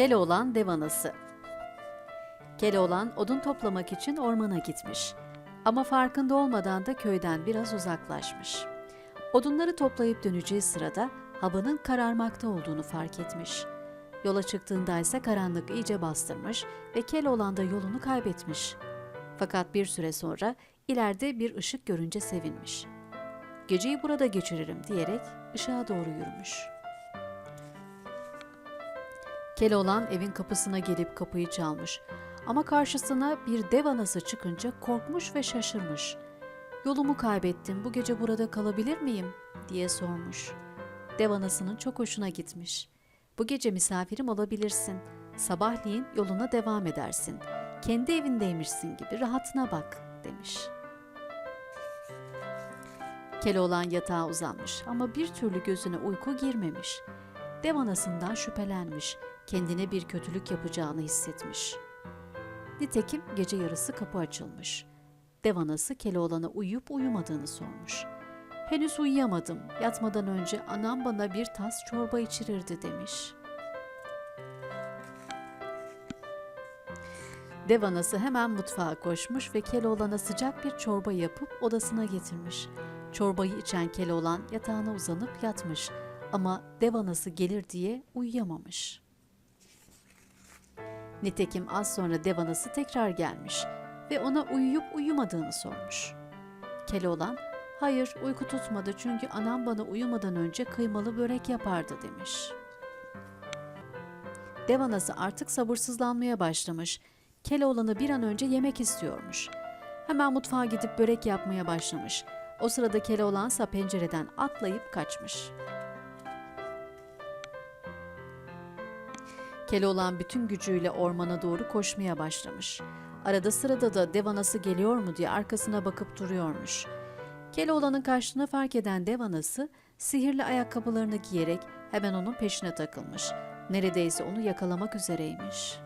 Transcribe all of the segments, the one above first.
Keloğlan dev anası. Keloğlan odun toplamak için ormana gitmiş. Ama farkında olmadan da köyden biraz uzaklaşmış. Odunları toplayıp döneceği sırada havanın kararmakta olduğunu fark etmiş. Yola çıktığında ise karanlık iyice bastırmış ve Keloğlan da yolunu kaybetmiş. Fakat bir süre sonra ileride bir ışık görünce sevinmiş. Geceyi burada geçiririm diyerek ışığa doğru yürümüş. Keloğlan evin kapısına gelip kapıyı çalmış. Ama karşısına bir dev anası çıkınca korkmuş ve şaşırmış. Yolumu kaybettim, bu gece burada kalabilir miyim? diye sormuş. Dev anasının çok hoşuna gitmiş. Bu gece misafirim olabilirsin. Sabahleyin yoluna devam edersin. Kendi evindeymişsin gibi rahatına bak demiş. Keloğlan yatağa uzanmış ama bir türlü gözüne uyku girmemiş. Dev anasından şüphelenmiş, kendine bir kötülük yapacağını hissetmiş. Nitekim gece yarısı kapı açılmış. Dev anası Keloğlan'a uyuyup uyumadığını sormuş. Henüz uyuyamadım, yatmadan önce anam bana bir tas çorba içirirdi demiş. Dev anası hemen mutfağa koşmuş ve Keloğlan'a sıcak bir çorba yapıp odasına getirmiş. Çorbayı içen Keloğlan yatağına uzanıp yatmış ama dev anası gelir diye uyuyamamış. Nitekim az sonra dev anası tekrar gelmiş ve ona uyuyup uyumadığını sormuş. Keloğlan, hayır uyku tutmadı çünkü anam bana uyumadan önce kıymalı börek yapardı demiş. Dev anası artık sabırsızlanmaya başlamış. Keloğlan'ı bir an önce yemek istiyormuş. Hemen mutfağa gidip börek yapmaya başlamış. O sırada Keloğlansa pencereden atlayıp kaçmış. Keloğlan bütün gücüyle ormana doğru koşmaya başlamış. Arada sırada da dev anası geliyor mu diye arkasına bakıp duruyormuş. Keloğlan'ın kaçtığını fark eden dev anası sihirli ayakkabılarını giyerek hemen onun peşine takılmış. Neredeyse onu yakalamak üzereymiş.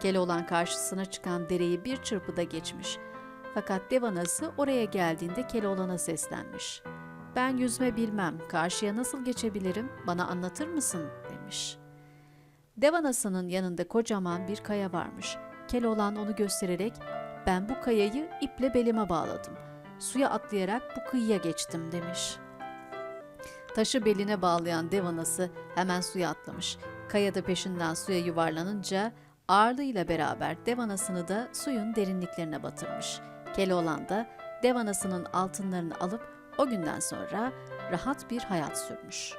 Keloğlan karşısına çıkan dereyi bir çırpıda geçmiş. Fakat dev anası oraya geldiğinde Keloğlan'a seslenmiş. Ben yüzme bilmem, karşıya nasıl geçebilirim, bana anlatır mısın? demiş. Dev anasının yanında kocaman bir kaya varmış. Keloğlan onu göstererek, ben bu kayayı iple belime bağladım. Suya atlayarak bu kıyıya geçtim demiş. Taşı beline bağlayan dev anası hemen suya atlamış. Kaya da peşinden suya yuvarlanınca ağırlığıyla beraber dev anasını da suyun derinliklerine batırmış. Keloğlan da dev anasının altınlarını alıp o günden sonra rahat bir hayat sürmüş.